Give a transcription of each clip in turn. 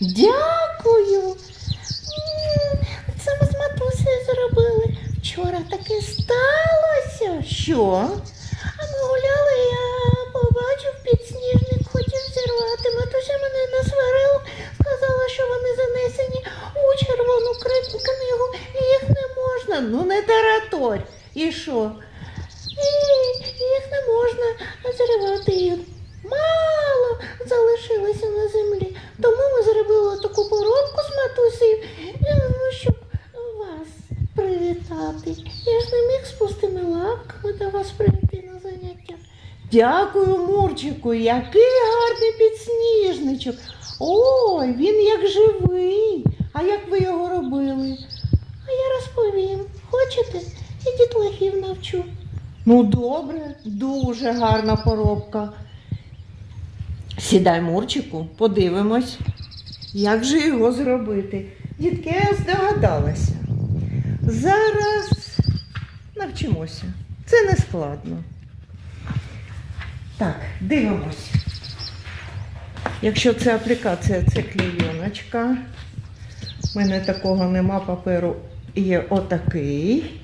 Дякую. Це ми з матусею зробили. Вчора таке сталося. Що? А ми гуляли, я побачив підсніжник, хотів зірвати. Матуся мене насварила, сказала, що вони занесені у червону книгу, і їх не можна. Ну не тараторь. І що? Їх не можна зривати. Їх мало залишилося на землі. Тому ми зробили таку поробку з матусею, ну, щоб вас привітати. Я ж не міг з пустими лапками до вас прийти на заняття. Дякую, Мурчику, який гарний підсніжничок. Ой, він як живий. А як ви його робили? А я розповім. Хочете? І дітлахів навчу. Ну, добре, дуже гарна поробка. Сідай, Мурчику, подивимось, як же його зробити. Дітки, я здогадалася. Зараз навчимося. Це не складно. Так, дивимось. Якщо це аплікація, це клейоночка. У мене такого нема паперу. Є отакий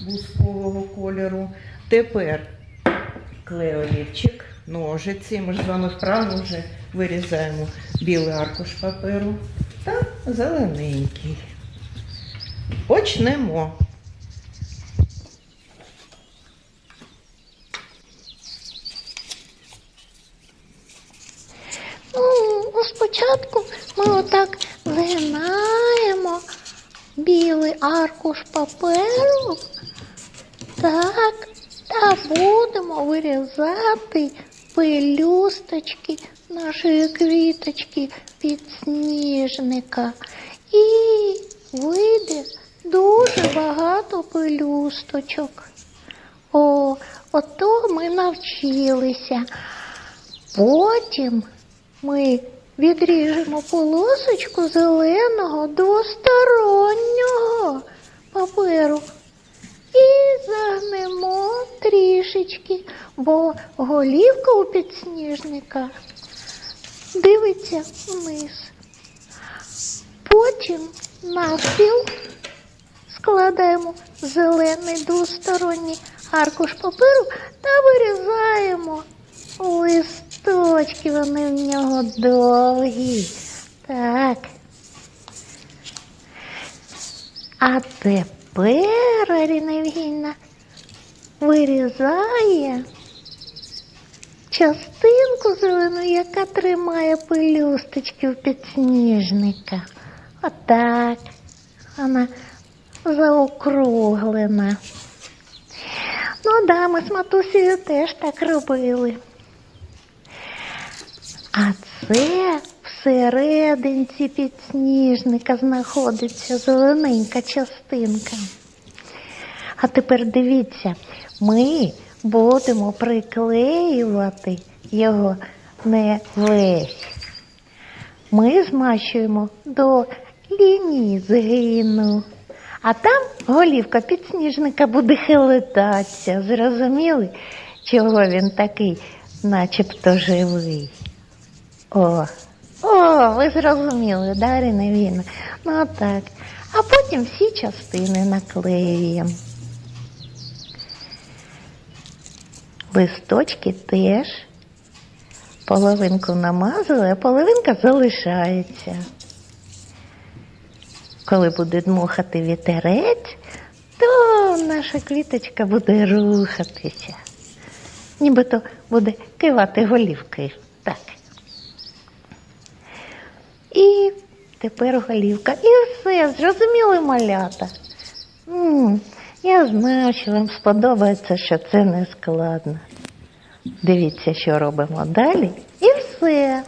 бускового кольору. Тепер клеолівчик, ножиці. Ми ж з вами вправно вже вирізаємо білий аркуш паперу та зелененький. Почнемо. Ну, спочатку ми отак згинаємо білий аркуш паперу. Так, та будемо вирізати пелюсточки нашої квіточки підсніжника. І вийде дуже багато пелюсточок. О, ото ми навчилися. Потім ми відріжемо полосочку зеленого двостороннього паперу і загнемо трішечки, бо голівка у підсніжника дивиться вниз. Потім навпіл складаємо зелений двосторонній аркуш паперу та вирізаємо листочки, вони в нього довгі. Так. А тепер Аріна Євгенівна вирізає частинку зелену, яка тримає пелюсточки у підсніжника. Отак. Вона заокруглена. Ну да, ми з матусею теж так робили. А це всерединці підсніжника знаходиться зелененька частинка. А тепер дивіться, ми будемо приклеювати його не весь. Ми змащуємо до лінії згину. А там голівка підсніжника буде хилитатися. Зрозуміли, чого він такий, начебто живий? О, о, ви зрозуміли, да, Ірина Євгенівна? Ну так. А потім всі частини наклеюємо. Листочки теж половинку намазали, а половинка залишається. Коли буде дмухати вітерець, то наша квіточка буде рухатися. Нібито буде кивати голівкою. Так. І тепер голівка. І все, зрозуміли малята. я знаю, що вам сподобається, що це не складно. Дивіться, що робимо далі. І все.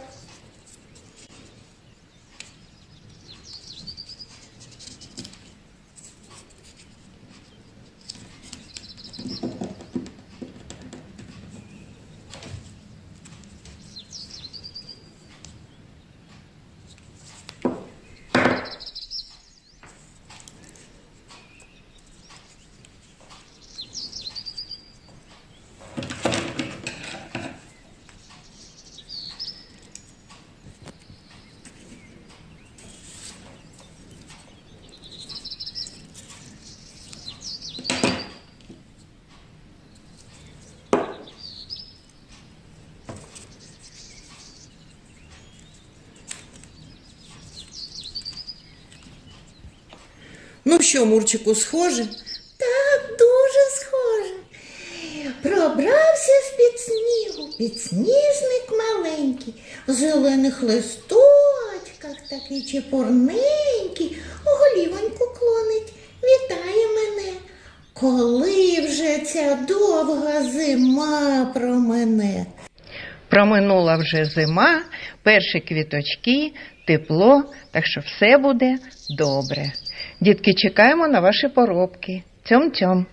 Ну що, Мурчику, схоже? Так, дуже схоже. Пробрався з-під снігу, підсніжник маленький, в зелених листочках такий чепурненький, голівоньку клонить, вітає мене. Коли вже ця довга зима промене? Проминула вже зима, перші квіточки, тепло, так що все буде добре. Дітки, чекаємо на ваші поробки. Цьом-цьом.